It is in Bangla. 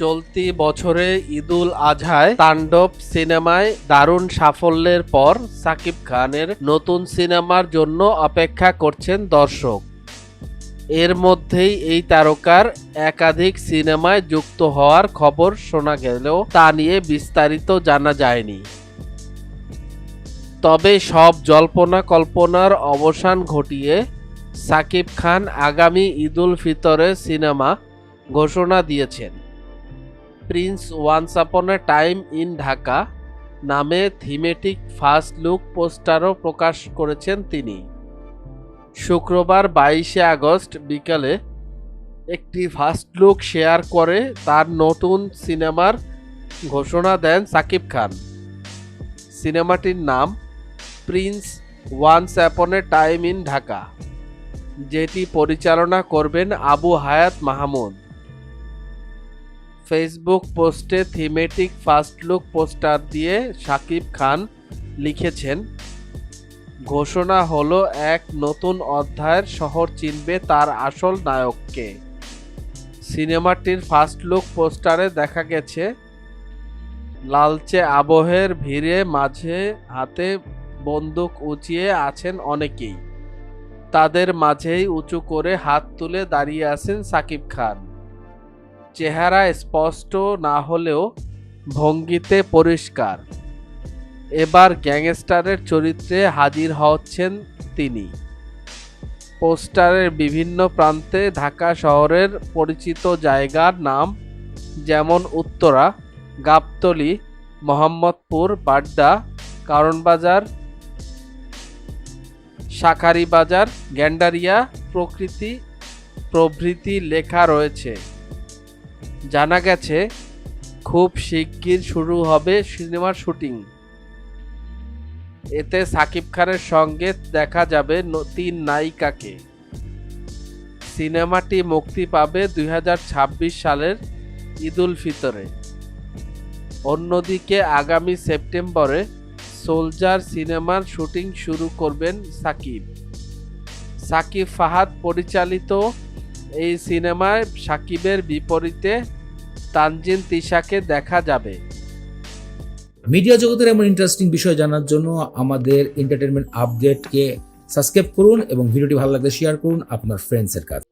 চলতি বছরে ঈদুল আজহায় তাণ্ডব সিনেমায় দারুণ সাফল্যের পর সাকিব খানের নতুন সিনেমার জন্য অপেক্ষা করছেন দর্শক। এর মধ্যেই এই তারকার একাধিক সিনেমায় যুক্ত হওয়ার খবর শোনা গেলেও তা নিয়ে বিস্তারিত জানা যায়নি। তবে সব জল্পনা কল্পনার অবসান ঘটিয়ে সাকিব খান আগামী ঈদুল ফিতরে সিনেমা ঘোষণা দিয়েছেন। Prince once upon A time in Dhaka নামে থিমেটিক ফার্স্ট লুক পোস্টারও প্রকাশ করেছেন তিনি। শুক্রবার বাইশে আগস্ট বিকালে একটি ফার্স্ট লুক শেয়ার করে তার নতুন সিনেমার ঘোষণা দেন সাকিব খান। সিনেমাটির নাম Prince once upon a time in Dhaka, যেটি পরিচালনা করবেন আবু হায়াত মাহমুদ। ফেসবুক পোস্টে থিমেটিক ফার্স্ট লুক পোস্টার দিয়ে সাকিব খান লিখেছেন, ঘোষণা হলো এক নতুন অধ্যায়ের শহর চিনবে তার আসল নায়ককে। সিনেমাটির ফার্স্ট লুক পোস্টারে দেখা গেছে, লালচে আবহের ভিড়ে মাঝে হাতে বন্দুক উঁচিয়ে আছেন অনেকেই। তাদের মাঝেই উঁচু করে হাত তুলে দাঁড়িয়ে আছেন সাকিব খান। চেহারা স্পষ্ট না হলেও ভঙ্গিতে পরিষ্কার। এবার গ্যাংস্টারের চরিত্রে হাজির হচ্ছেন তিনি। পোস্টারের বিভিন্ন প্রান্তে ঢাকা শহরের পরিচিত জায়গার নাম যেমন উত্তরা, গাবতলি, মোহাম্মদপুর, বাড্ডা, কারণবাজার শাখারি বাজার গ্যান্ডারিয়া প্রকৃতি প্রভৃতি লেখা রয়েছে। জানা গেছে, খুব শিগগির শুরু হবে সিনেমার শুটিং। এতে সাকিব খানের সঙ্গে দেখা যাবে তিন নায়িকাকে। সিনেমাটি মুক্তি পাবে দুই হাজার ছাব্বিশ সালের ঈদুল ফিতরে। অন্যদিকে আগামী সেপ্টেম্বরে সোলজার সিনেমার শুটিং শুরু করবেন সাকিব। সাকিব ফাহাদ পরিচালিত এই সিনেমায় সাকিবের বিপরীতে তানজিন তিশাকে দেখা যাবে। মিডিয়া জগতের এমন ইন্টারেস্টিং বিষয় জানার জন্য আমাদের এন্টারটেনমেন্ট আপডেটকে সাবস্ক্রাইব করুন এবং ভিডিওটি ভালো লাগলে শেয়ার করুন আপনার ফ্রেন্ডসের কাছে।